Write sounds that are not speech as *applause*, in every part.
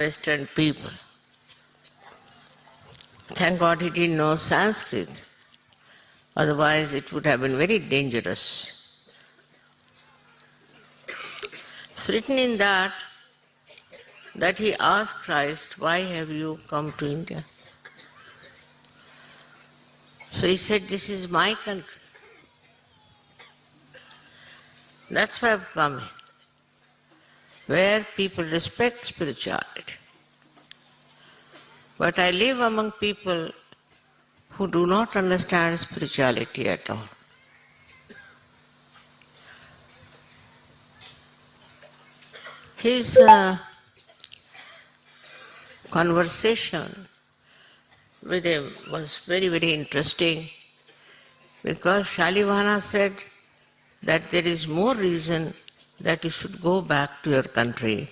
Western people. Thank God he didn't know Sanskrit. Otherwise, it would have been very dangerous. It's written in that that he asked Christ, Why have you come to India? So he said, This is my country. That's why I've come here, where people respect spirituality. But I live among people who do not understand spirituality at all. His uh, conversation with him was very, very interesting because Shalivana said that there is more reason that you should go back to your country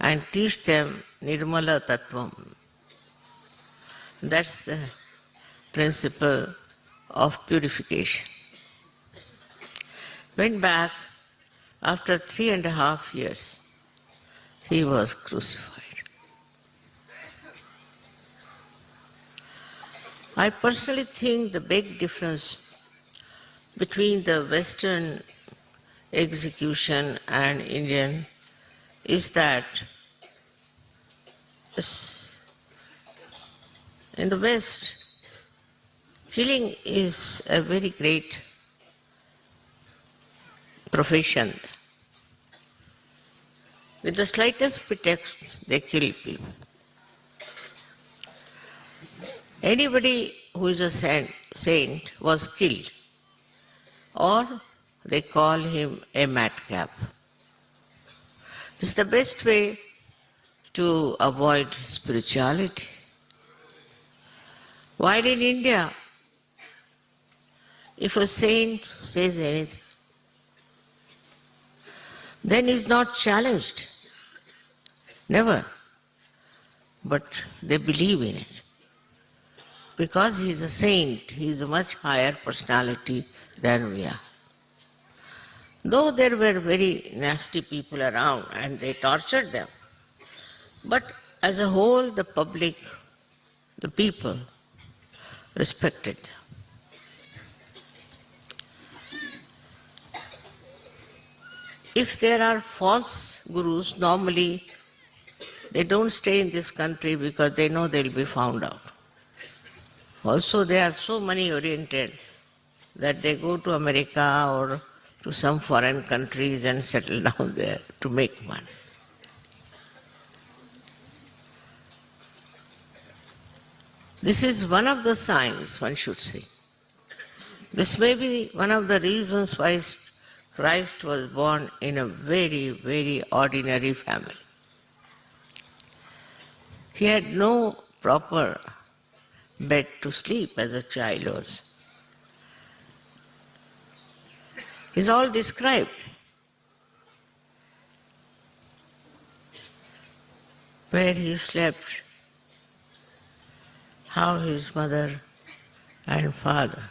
and teach them Nirmala Tattvam. That's the principle of purification. Went back after three and a half years, he was crucified. I personally think the big difference between the Western execution and Indian is that in the West, killing is a very great profession. With the slightest pretext, they kill people. Anybody who is a saint, was killed, or they call him a madcap. This is the best way to avoid spirituality. While in India, if a saint says anything, then he's not challenged. Never. But they believe in it. Because he's a saint, he's a much higher personality than we are. Though there were very nasty people around and they tortured them, but as a whole, the public, the people, respected them. If there are false gurus, normally they don't stay in this country because they know they'll be found out. Also, they are so money oriented that they go to America or to some foreign countries and settle *laughs* down there to make money. This is one of the signs, one should see. This may be one of the reasons why Christ was born in a very, very ordinary family. He had no proper bed to sleep as a child was. It's all described. Where he slept, how his mother and father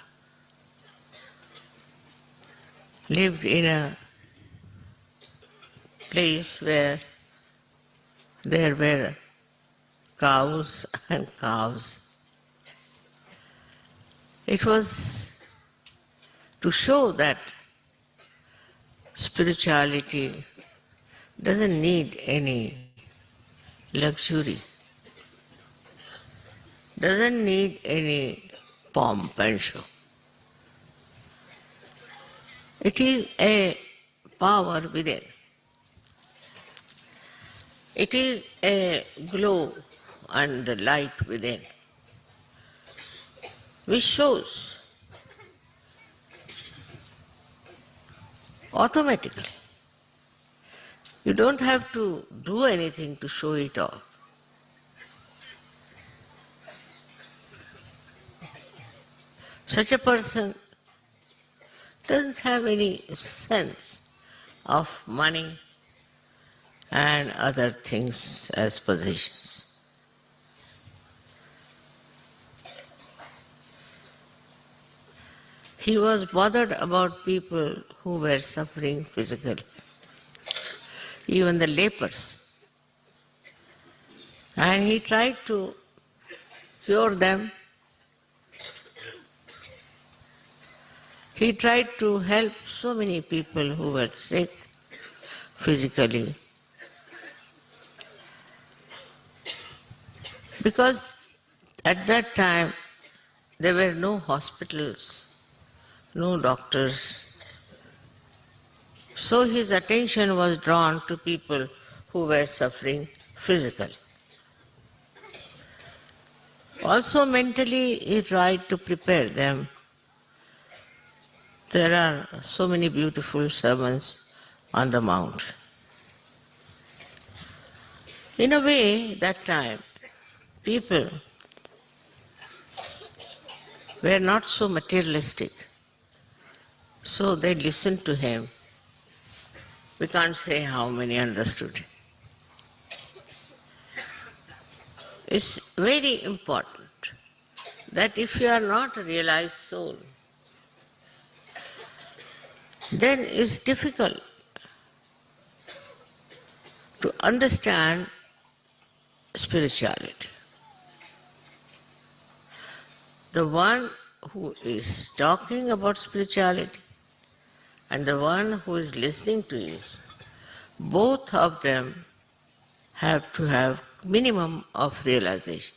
lived in a place where there were cows *laughs* and calves. It was to show that spirituality doesn't need any luxury, doesn't need any pomp and show. It is a power within. It is a glow and light within, which shows automatically. You don't have to do anything to show it off. Such a person doesn't have any sense of money and other things as possessions. He was bothered about people who were suffering physically, even the lepers. And he tried to cure them. He tried to help so many people who were sick physically. Because at that time there were no hospitals, no doctors. So his attention was drawn to people who were suffering physically. Also, mentally, he tried to prepare them. There are so many beautiful sermons on the Mount. In a way, that time, people were not so materialistic. So they listened to him. We can't say how many understood. It's very important that if you are not a realized soul, then it's difficult to understand spirituality. The one who is talking about spirituality and the one who is listening to it, both of them have to have minimum of realization.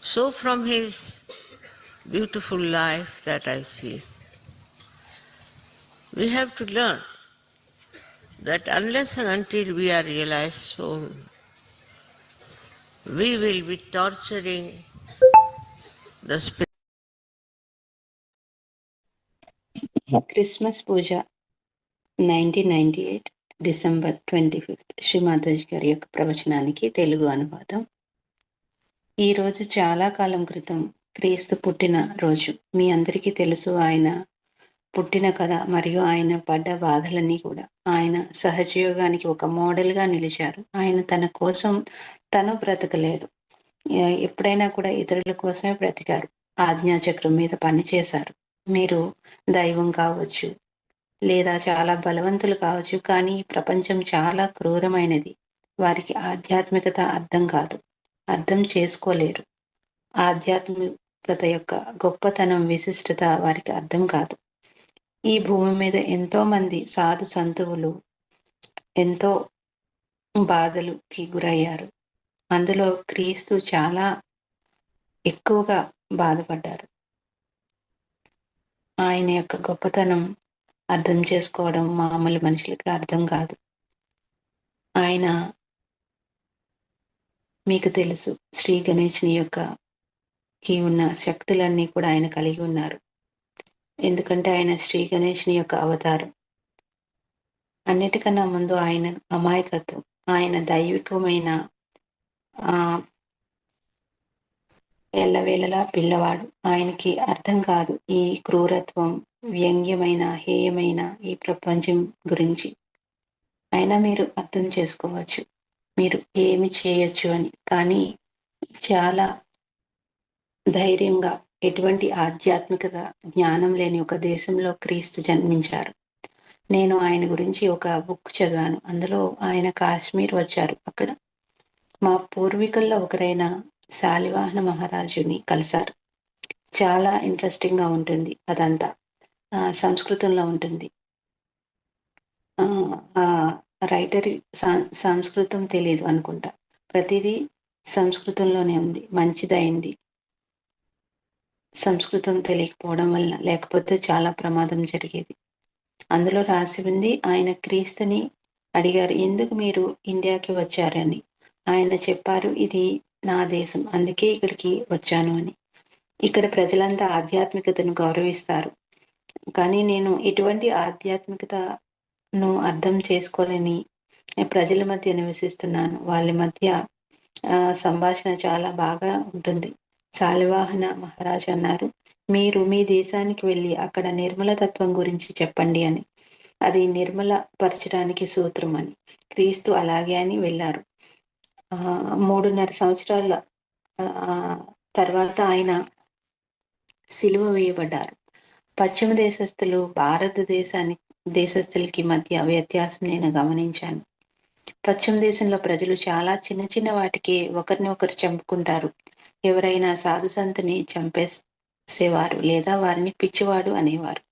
So from his beautiful life that I see, we have to learn that unless and until we are realized soul, we will be torturing the spirit. Christmas puja nineteen ninety eight December twenty fifth Shri Mataji గారి యొక్క ప్రవచనానికి తెలుగు అనువాదం. ఈ రోజు చాలా కాలం క్రితం క్రీస్తు పుట్టిన రోజు. మీ అందరికీ తెలుసు ఆయన పుట్టిన కథ మరియు ఆయన పడ్డ బాధలన్నీ కూడా. ఆయన సహజయోగానికి ఒక మోడల్గా నిలిచారు. ఆయన తన కోసం తను బ్రతకలేదు. ఎప్పుడైనా కూడా ఇతరుల కోసమే బ్రతికారు. ఆజ్ఞాచక్రం మీద పనిచేశారు. మీరు దైవం కావచ్చు లేదా చాలా బలవంతులు కావచ్చు కానీ ఈ ప్రపంచం చాలా క్రూరమైనది. వారికి ఆధ్యాత్మికత అర్థం కాదు అర్థం చేసుకోలేరు. ఆధ్యాత్మికత యొక్క గొప్పతనం విశిష్టత వారికి అర్థం కాదు. ఈ భూమి మీద ఎంతో మంది సాధు సంతువులు ఎంతో బాధలుకి గురయ్యారు. అందులో క్రీస్తు చాలా ఎక్కువగా బాధపడ్డారు. ఆయన యొక్క గొప్పతనం అర్థం చేసుకోవడం మామూలు మనుషులకి అర్థం కాదు. ఆయన మీకు తెలుసు శ్రీ గణేష్ని యొక్క కి ఉన్న శక్తులన్నీ కూడా ఆయన కలిగి ఉన్నారు. ఎందుకంటే ఆయన శ్రీ గణేష్ని యొక్క అవతారం. అన్నిటికన్నా ముందు ఆయన అమాయకత్వం ఆయన దైవికమైన ఆ ఎల్లవేళలా పిల్లవాడు. ఆయనకి అర్థం కాదు ఈ క్రూరత్వం వ్యంగ్యమైన హేయమైన ఈ ప్రపంచం గురించి. అయినా మీరు అర్థం చేసుకోవచ్చు. మీరు ఏమి చేయొచ్చు అని. కానీ చాలా ధైర్యంగా ఎటువంటి ఆధ్యాత్మికత జ్ఞానం లేని ఒక దేశంలో క్రీస్తు జన్మించారు. నేను ఆయన గురించి ఒక బుక్ చదివాను. అందులో ఆయన కాశ్మీర్ వచ్చారు. అక్కడ మా పూర్వీకుల్లో ఒకరైన శాలివాహన మహారాజుని కలిశారు. చాలా ఇంట్రెస్టింగ్గా ఉంటుంది అదంతా. ఆ, సంస్కృతంలో ఉంటుంది. ఆ, రైటర్ సంస్కృతం తెలియదు అనుకుంటా. ప్రతిదీ సంస్కృతంలోనే ఉంది. మంచిదైంది. సంస్కృతం తెలియకపోవడం వల్ల లేకపోతే చాలా ప్రమాదం జరిగేది. అందులో రాసి ఉంది ఆయన క్రీస్తుని అడిగారు ఎందుకు మీరు ఇండియాకి వచ్చారని? ఆయన చెప్పారు ఇది నా దేశం. అందుకే ఇక్కడికి వచ్చాను అని. ఇక్కడ ప్రజలంతా ఆధ్యాత్మికతను గౌరవిస్తారు. కానీ నేను ఎటువంటి ఆధ్యాత్మికతను అర్థం చేసుకోలేని ప్రజల మధ్య నివసిస్తున్నాను. వాళ్ళ మధ్య ఆ, సంభాషణ చాలా బాగా ఉంటుంది. శాలివాహన మహారాజ్ అన్నారు మీరు మీ దేశానికి వెళ్ళి అక్కడ నిర్మల తత్వం గురించి చెప్పండి అని. అది నిర్మల పరచడానికి సూత్రం అని. క్రీస్తు అలాగే అని వెళ్ళారు. మూడున్నర సంవత్సరాల తర్వాత ఆయన సిలువ వేయబడ్డారు. పశ్చిమ దేశస్థులు భారతదేశానికి దేశస్థులకి మధ్య వ్యత్యాసం నేను గమనించాను. పశ్చిమ దేశంలో ప్రజలు చాలా చిన్న చిన్న వాటికి ఒకరిని ఒకరు చంపుకుంటారు. ఎవరైనా సాధు సంతుని చంపేసేవారు లేదా వారిని పిచ్చివాడు అనేవారు.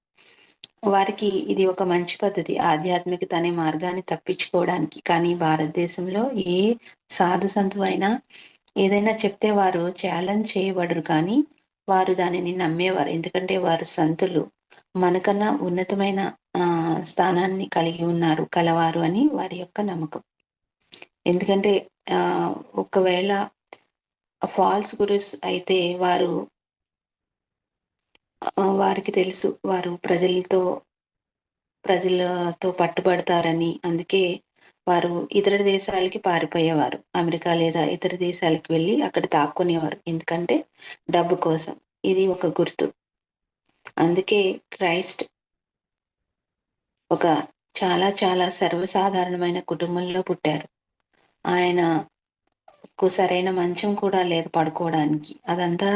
వారికి ఇది ఒక మంచి పద్ధతి. ఆధ్యాత్మికత అనే మార్గాన్ని తప్పించుకోవడానికి. కానీ భారతదేశంలో ఏ సాధు సంతువైనా అయినా ఏదైనా చెప్తే వారు ఛాలెంజ్ చేయబడరు. కానీ వారు దానిని నమ్మేవారు. ఎందుకంటే వారు సంతులు. మనకన్నా ఉన్నతమైన స్థానాన్ని కలిగి ఉన్నారు కలవారు అని వారి యొక్క నమ్మకం. ఎందుకంటే ఒకవేళ ఫాల్స్ గురుస్ అయితే వారు వారికి తెలుసు. వారు ప్రజలతో ప్రజలతో పట్టుబడతారని. అందుకే వారు ఇతర దేశాలకి పారిపోయేవారు. అమెరికా లేదా ఇతర దేశాలకు వెళ్ళి అక్కడ దాక్కునేవారు. ఎందుకంటే డబ్బు కోసం. ఇది ఒక గుర్తు. అందుకే క్రైస్ట్ ఒక చాలా చాలా సర్వసాధారణమైన కుటుంబంలో పుట్టారు. ఆయన కు సరైన మంచం కూడా లేదు పడుకోవడానికి. అదంతా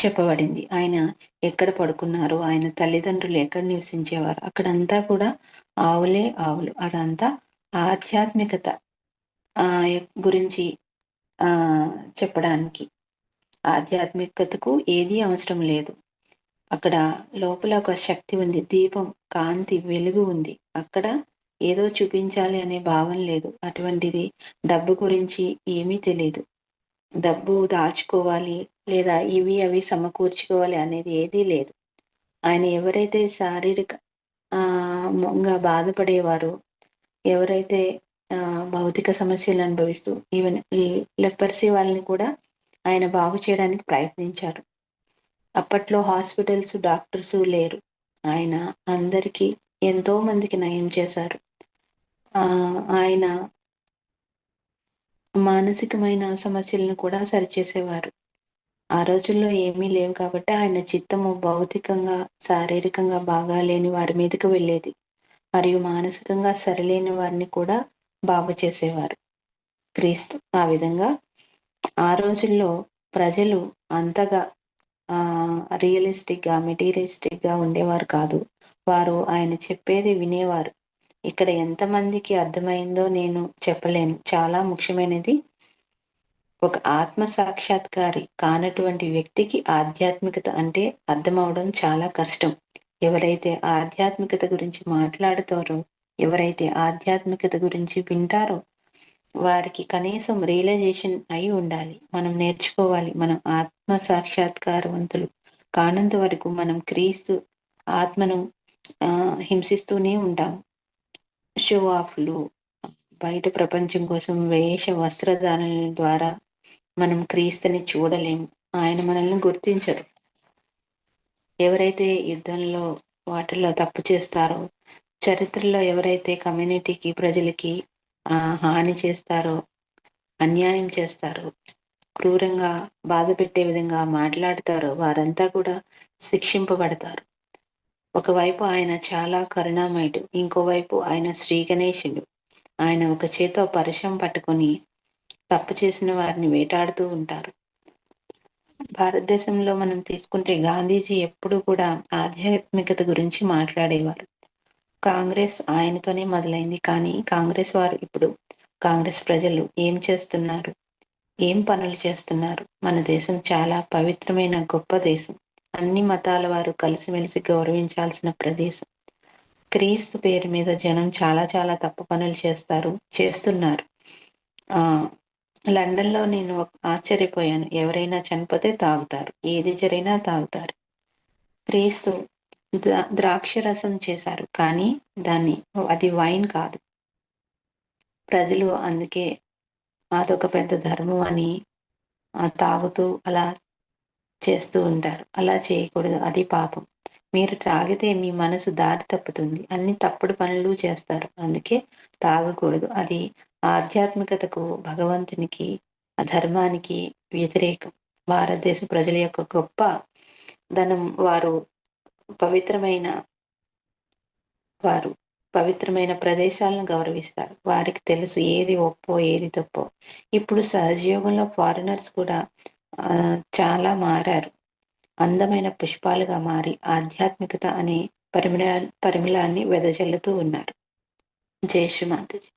చెప్పబడింది. ఆయన ఎక్కడ పడుకున్నారు? ఆయన తల్లిదండ్రులు ఎక్కడ నివసించేవారు? అక్కడంతా కూడా ఆవులే ఆవులు. అదంతా ఆధ్యాత్మికత గురించి ఆ చెప్పడానికి. ఆధ్యాత్మికతకు ఏదీ అవసరం లేదు. అక్కడ లోపల ఒక శక్తి ఉంది. దీపం కాంతి వెలుగు ఉంది. అక్కడ ఏదో చూపించాలి అనే భావం లేదు. అటువంటిది డబ్బు గురించి ఏమీ తెలియదు డబ్బు దాచుకోవాలి లేదా ఇవి అవి సమకూర్చుకోవాలి అనేది ఏదీ లేదు. ఆయన ఎవరైతే శారీరక ఆ గా బాధపడేవారో ఎవరైతే భౌతిక సమస్యలు అనుభవిస్తూ ఈవెన్ లెపర్సీ వాళ్ళని కూడా ఆయన బాగు చేయడానికి ప్రయత్నించారు. అప్పట్లో హాస్పిటల్స్ డాక్టర్స్ లేరు. ఆయన అందరికీ ఎంతో మందికి నయం చేశారు. ఆయన మానసికమైన సమస్యలను కూడా సరిచేసేవారు. ఆ రోజుల్లో ఏమీ లేవు కాబట్టి ఆయన చిత్తము భౌతికంగా శారీరకంగా బాగా లేని వారి మీదకి వెళ్ళేది. మరియు మానసికంగా సరిలేని వారిని కూడా బాగు చేసేవారు. క్రీస్తు ఆ విధంగా ఆ రోజుల్లో ప్రజలు అంతగా రియలిస్టిక్గా మెటీరియలిస్టిక్గా ఉండేవారు కాదు. వారు ఆయన చెప్పేది వినేవారు. ఇక్కడ ఎంతమందికి అర్థమైందో నేను చెప్పలేను. చాలా ముఖ్యమైనది. ఒక ఆత్మ సాక్షాత్కారి కానటువంటి వ్యక్తికి ఆధ్యాత్మికత అంటే అర్థమవడం చాలా కష్టం. ఎవరైతే ఆధ్యాత్మికత గురించి మాట్లాడుతారో ఎవరైతే ఆధ్యాత్మికత గురించి వింటారో వారికి కనీసం రియలైజేషన్ అయి ఉండాలి. మనం నేర్చుకోవాలి. మనం ఆత్మ సాక్షాత్కారవంతులు. కానంత వరకు మనం క్రీస్తు ఆత్మను హింసిస్తూనే ఉంటాం. షో ఆఫ్లు బయట ప్రపంచం కోసం వేష వస్త్రధారణ ద్వారా మనం క్రీస్తుని చూడలేము ఆయన మనల్ని గుర్తించరు. ఎవరైతే యుద్ధంలో వాటిల్లో తప్పు చేస్తారో చరిత్రలో ఎవరైతే కమ్యూనిటీకి ప్రజలకి హాని చేస్తారో అన్యాయం చేస్తారో క్రూరంగా బాధ పెట్టే విధంగా మాట్లాడతారో వారంతా కూడా శిక్షింపబడతారు. ఒకవైపు ఆయన చాలా కరుణామయుడు ఇంకోవైపు ఆయన శ్రీ గణేశుడు. ఆయన ఒక చేతో పరుషం పట్టుకొని తప్పు చేసిన వారిని వేటాడుతూ ఉంటారు. భారతదేశంలో మనం తీసుకుంటే గాంధీజీ ఎప్పుడు కూడా ఆధ్యాత్మికత గురించి మాట్లాడేవారు. కాంగ్రెస్ ఆయనతోనే మొదలైంది కానీ కాంగ్రెస్ వారు ఇప్పుడు కాంగ్రెస్ ప్రజలు ఏం చేస్తున్నారు? ఏం పనులు చేస్తున్నారు? మన దేశం చాలా పవిత్రమైన గొప్ప దేశం. అన్ని మతాల వారు కలిసిమెలిసి గౌరవించాల్సిన ప్రదేశం. క్రీస్తు పేరు మీద జనం చాలా చాలా తప్పు పనులు చేస్తారు చేస్తున్నారు. ఆ లండన్ నేను ఆశ్చర్యపోయాను. ఎవరైనా చనిపోతే తాగుతారు. ఏది జరిగినా తాగుతారు. క్రీస్తు ద్రాక్ష రసం చేశారు. కానీ దాన్ని అది వైన్ కాదు. ప్రజలు అందుకే అదొక పెద్ద ధర్మం అని తాగుతూ అలా చేస్తూ ఉంటారు. అలా చేయకూడదు. అది పాపం. మీరు తాగితే మీ మనసు దారి తప్పుతుంది. అన్ని తప్పుడు పనులు చేస్తారు. అందుకే తాగకూడదు అది ఆధ్యాత్మికతకు భగవంతునికి ధర్మానికి వ్యతిరేకం. భారతదేశ ప్రజల యొక్క గొప్ప ధనం వారు పవిత్రమైన వారు పవిత్రమైన ప్రదేశాలను గౌరవిస్తారు. వారికి తెలుసు ఏది ఒప్పో ఏది తప్పో. ఇప్పుడు సహజయోగంలో ఫారినర్స్ కూడా చాలా మారారు. అందమైన పుష్పాలుగా మారి ఆధ్యాత్మికత అనే పరిమళ పరిమళాన్ని వెదజల్లుతూ ఉన్నారు. జై శ్రీ మాతాజీ.